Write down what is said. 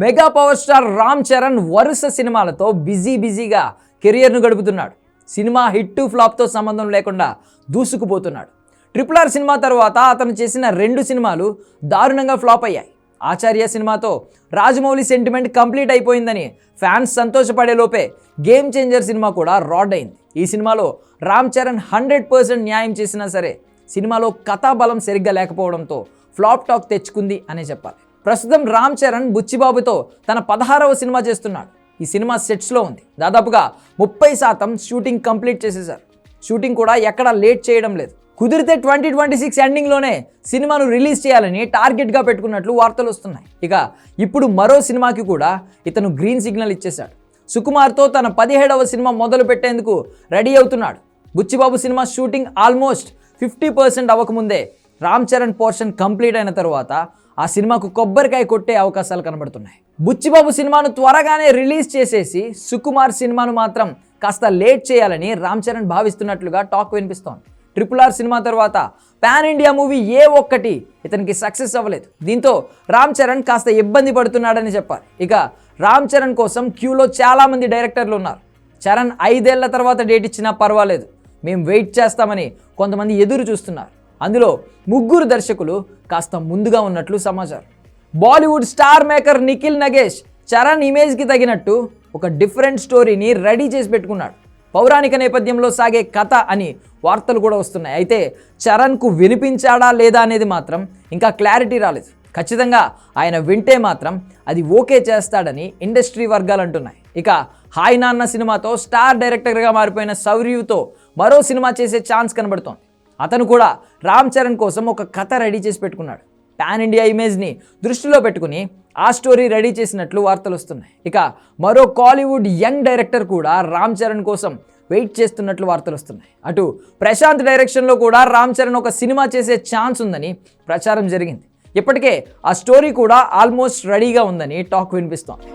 Mega power star Ram Charan వరుస సినిమాలతో busy బిజీగా కెరియర్ను గడుపుతున్నాడు. సినిమా హిట్ ఫ్లాప్తో సంబంధం లేకుండా దూసుకుపోతున్నాడు. ట్రిపుల్ ఆర్ సినిమా తర్వాత అతను చేసిన రెండు సినిమాలు దారుణంగా ఫ్లాప్ అయ్యాయి. ఆచార్య సినిమాతో రాజమౌళి సెంటిమెంట్ కంప్లీట్ అయిపోయిందని ఫ్యాన్స్ సంతోషపడే లోపే గేమ్ చేంజర్ సినిమా కూడా రాడ్ అయింది. ఈ సినిమాలో రామ్ చరణ్ హండ్రెడ్ పర్సెంట్ న్యాయం చేసినా సరే సినిమాలో కథాబలం సరిగ్గా లేకపోవడంతో ఫ్లాప్ టాక్ తెచ్చుకుంది అనే చెప్పాలి. ప్రస్తుతం రామ్ చరణ్ బుచ్చిబాబుతో తన పదహారవ సినిమా చేస్తున్నాడు. ఈ సినిమా సెట్స్లో ఉంది. దాదాపుగా ముప్పై శాతం షూటింగ్ కంప్లీట్ చేసేశారు. షూటింగ్ కూడా ఎక్కడా లేట్ చేయడం లేదు. కుదిరితే ట్వంటీ ట్వంటీ సిక్స్ ఎండింగ్లోనే సినిమాను రిలీజ్ చేయాలని టార్గెట్గా పెట్టుకున్నట్లు వార్తలు వస్తున్నాయి. ఇక ఇప్పుడు మరో సినిమాకి కూడా ఇతను గ్రీన్ సిగ్నల్ ఇచ్చేశాడు. సుకుమార్తో తన పదిహేడవ సినిమా మొదలు పెట్టేందుకు రెడీ అవుతున్నాడు. బుచ్చిబాబు సినిమా షూటింగ్ ఆల్మోస్ట్ ఫిఫ్టీ పర్సెంట్ అవ్వకముందే రామ్ చరణ్ పోర్షన్ కంప్లీట్ అయిన తర్వాత ఆ సినిమాకు కొబ్బరికాయ కొట్టే అవకాశాలు కనబడుతున్నాయి. బుచ్చిబాబు సినిమాను త్వరగానే రిలీజ్ చేసేసి సుకుమార్ సినిమాను మాత్రం కాస్త లేట్ చేయాలని రామ్ చరణ్ భావిస్తున్నట్లుగా టాక్ వినిపిస్తోంది. ట్రిపుల్ ఆర్ సినిమా తర్వాత పాన్ ఇండియా మూవీ ఏ ఒక్కటి ఇతనికి సక్సెస్ అవ్వలేదు. దీంతో రామ్ చరణ్ కాస్త ఇబ్బంది పడుతున్నాడని చెప్పాలి. ఇక రామ్ చరణ్ కోసం క్యూలో చాలామంది డైరెక్టర్లు ఉన్నారు. చరణ్ ఐదేళ్ళ తర్వాత డేట్ ఇచ్చినా పర్వాలేదు. మేము వెయిట్ చేస్తామని కొంతమంది ఎదురు చూస్తున్నారు. అందులో ముగ్గురు దర్శకులు కాస్త ముందుగా ఉన్నట్లు సమాచారం. Bollywood star maker Nikhil Nagesh Charan ఇమేజ్కి తగినట్టు ఒక డిఫరెంట్ స్టోరీని రెడీ చేసి పెట్టుకున్నాడు. పౌరాణిక నేపథ్యంలో సాగే కథ అని వార్తలు కూడా వస్తున్నాయి. అయితే చరణ్కు వినిపించాడా లేదా అనేది మాత్రం ఇంకా క్లారిటీ రాలేదు. ఖచ్చితంగా ఆయన వింటే మాత్రం అది ఓకే చేస్తాడని ఇండస్ట్రీ వర్గాలు అంటున్నాయి. ఇక హాయ్ నాన్న సినిమాతో స్టార్ డైరెక్టర్గా మారిపోయిన సౌర్యుతో మరో సినిమా చేసే ఛాన్స్ కనబడుతోంది. అతను కూడా రామ్ చరణ్ కోసం ఒక కథ రెడీ చేసి పెట్టుకున్నాడు. పాన్ ఇండియా ఇమేజ్ని దృష్టిలో పెట్టుకుని ఆ స్టోరీ రెడీ చేసినట్లు వార్తలు వస్తున్నాయి. ఇక మరో కాలీవుడ్ యంగ్ డైరెక్టర్ కూడా రామ్ చరణ్ కోసం వెయిట్ చేస్తున్నట్లు వార్తలు వస్తున్నాయి. అటు ప్రశాంత్ డైరెక్షన్లో కూడా రామ్ చరణ్ ఒక సినిమా చేసే ఛాన్స్ ఉందని ప్రచారం జరిగింది. ఇప్పటికే ఆ స్టోరీ కూడా ఆల్మోస్ట్ రెడీగా ఉందని టాక్ వినిపిస్తోంది.